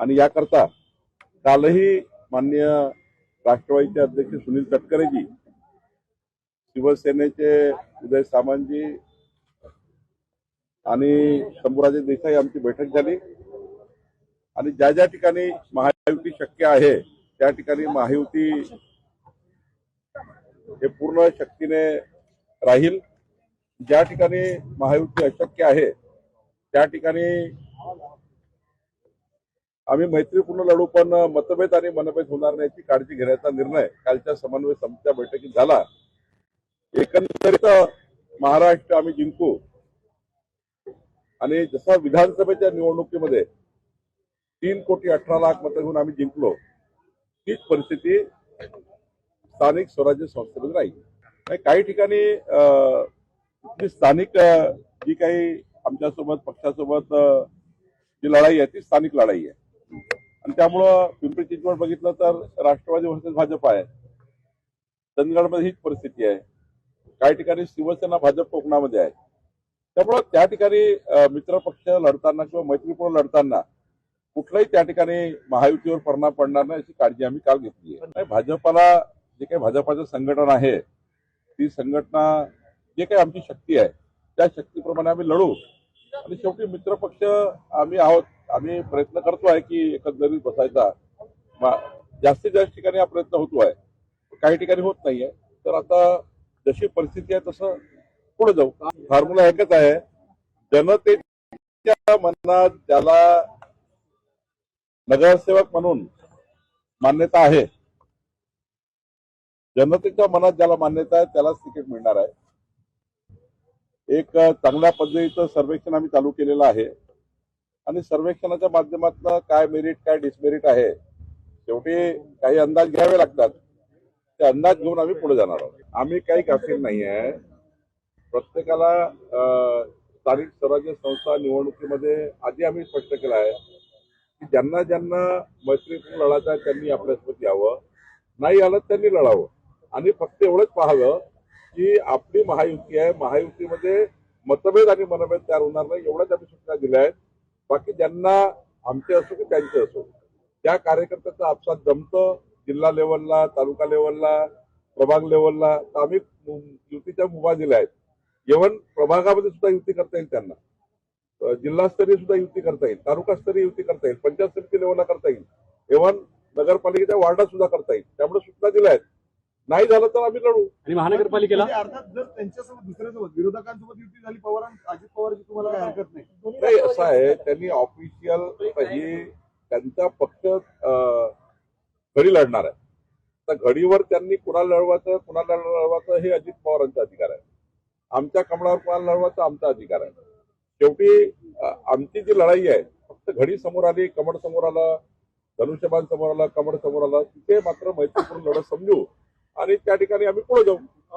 आणि याकरता कालही माननीय राष्ट्रवादीचे अध्यक्ष सुनील तटकरेजी शिवसेनेचे उदय सामंतजी आणि शंभूराजे देसाई आमची बैठक झाली. आणि ज्या ज्या ठिकाणी महायुती शक्य आहे त्या ठिकाणी महायुती हे पूर्ण शक्तीने राहील. ज्या ठिकाणी महायुती अशक्य आहे त्या ठिकाणी आम्ही मैत्रीपूर्ण लढू पण मतभेद आणि मनभेद होणार नाही याची काळजी घेण्याचा निर्णय कालच्या समन्वय समितीच्या बैठकीत झाला. एकंदरीत महाराष्ट्र आम्ही जिंकू. आणि जसा विधानसभेच्या निवडणुकीमध्ये तीन कोटी अठरा लाख मतं घेऊन आम्ही जिंकलो तीच परिस्थिती स्थानिक स्वराज्य संस्थेमध्ये राहील. आणि काही ठिकाणी स्थानिक जी काही आमच्यासोबत पक्षासोबत जी लढाई आहे ती स्थानिक लढाई आहे. आणि त्यामुळं पिंपरी चिंचवड बघितलं तर राष्ट्रवादी वर्सेस भाजप आहे. चंदगडमध्ये हीच परिस्थिती आहे. काही ठिकाणी शिवसेना भाजप कोकणामध्ये आहे. त्यामुळं त्या ठिकाणी मित्रपक्ष लढताना किंवा मैत्रीपूर्ण लढताना कुठलाही त्या ठिकाणी महायुतीवर परिणाम पडणार नाही अशी काळजी आम्ही काल घेतली आहे. भाजपाला जे काही भाजपाचं संघटन आहे ती संघटना जे काही आमची शक्ती आहे त्या शक्तीप्रमाणे आम्ही लढू. आणि शेवटी मित्रपक्ष आम्ही आहोत. आम्ही प्रयत्न करतो आहे की एकंदरीत बसायचा. जास्तीत जास्त ठिकाणी हा प्रयत्न होतो आहे काही ठिकाणी होत नाहीये. तर आता जशी परिस्थिती आहे तसं पुढे जाऊ. फॉर्म्युला एकच आहे. जनतेच्या मनात ज्याला नगरसेवक म्हणून मान्यता आहे जनतेच्या मनात ज्याला मान्यता आहे त्यालाच तिकीट मिळणार आहे. एक चांगल्या पद्धतीचं सर्वेक्षण आम्ही चालू केलेलं आहे. आणि सर्वेक्षणाच्या माध्यमातून काय मेरिट काय डिसमेरिट आहे शेवटी काही अंदाज घ्यावे लागतात. ते अंदाज घेऊन आम्ही पुढे जाणार आहोत. आम्ही काही गाफील नाही आहे. प्रत्येकाला स्थानिक स्वराज्य संस्था निवडणुकीमध्ये आधी आम्ही स्पष्ट केलं आहे की ज्यांना ज्यांना मैत्रीपूर्ण लढायचं आहे त्यांनी आपल्यासोबत यावं. नाही आलं त्यांनी लढावं. आणि फक्त एवढंच पाहावं की आपली महायुती आहे. महायुतीमध्ये मतभेद आणि मनभेद तयार होणार नाही एवढ्याच आम्ही सूचना दिल्या आहेत. बाकी ज्यांना आमचे असो की त्यांचे असो त्या कार्यकर्त्याचा आपसात जमतं जिल्हा लेवलला तालुका लेवलला प्रभाग लेवलला तर आम्ही युतीच्या मुभा दिल्या आहेत. इव्हन प्रभागामध्ये सुद्धा युती करता येईल त्यांना. जिल्हास्तरीय सुद्धा युती करता येईल तालुकास्तरीय युती करता येईल पंचायत समिती लेवलला करता येईल. इव्हन नगरपालिकेच्या वार्डात सुद्धा करता येईल. त्यामुळे सूचना दिल्या आहेत. नाही झालं तर आम्ही लढू. आणि महानगरपालिकेला? म्हणजे अर्थात जर त्यांच्यासोबत दुसऱ्यासोबत विरोधकांसोबत युती झाली पवार अजित पवारची तुम्हाला काही हरकत नाही. नाही असं आहे त्यांनी ऑफिशियल ही त्यांचा पक्ष घडी लढणार आहे. तर घडीवर त्यांनी कुणाला लढवायचं कुणाला लढवायचं हे अजित पवारांचा अधिकार आहे. आमच्या कमळावर कुणाला लढवायचा आमचा अधिकार आहे. शेवटी आमची जी लढाई आहे फक्त घडी समोर आली कमळ समोर आलं धनुष्यबाण समोर आलं कमळ समोर आलं तिथे मात्र मैत्रीपूर्ण लढत समजू. आणि त्या ठिकाणी आम्ही पुढे जाऊ.